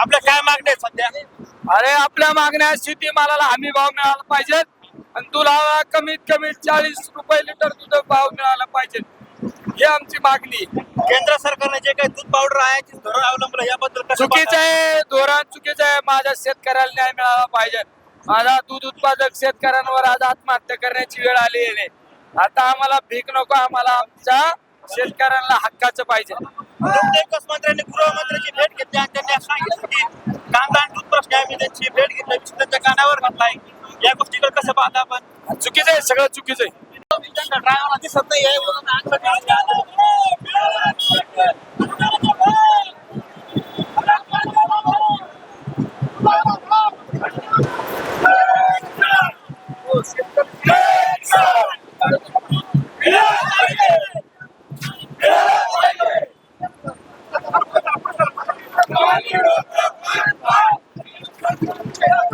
आपल्या काय मागण्या आहेत सध्या? अरे आपल्या मागण्या शेतीमालाला हमी भाव मिळाला पाहिजे आणि तुला कमीत कमी चाळीस रुपये लिटर दूध भाव मिळाला पाहिजे ही आमची मागणी केंद्र सरकारने जे काही दूध पावडर आयाची धोरण अवलंबलं याबद्दल कसं चुकीचं? आहे धोरण चुकीचं आहे. माझ्या शेतकऱ्याला न्याय मिळाला पाहिजे. माझा दूध उत्पादक शेतकऱ्यांवर आज आत्महत्या करण्याची वेळ आली आहे. आता आम्हाला भीक नको आम्हाला आमच्या शेतकऱ्यांना हक्काचं पाहिजे. मंत्र्यांनी गृहमंत्र्यांची भेट घेतली आणि त्यांनी सांगितलं की कांदा आणि दूध प्रश्न आम्ही त्यांची भेट घेतली. त्यांच्या कानावर घातलाय या गोष्टीकडे कसं पाहता आपण? चुकीचं आहे सगळं चुकीचं आहे. ड्रायव्हरला दिसत नाही Hero of my life.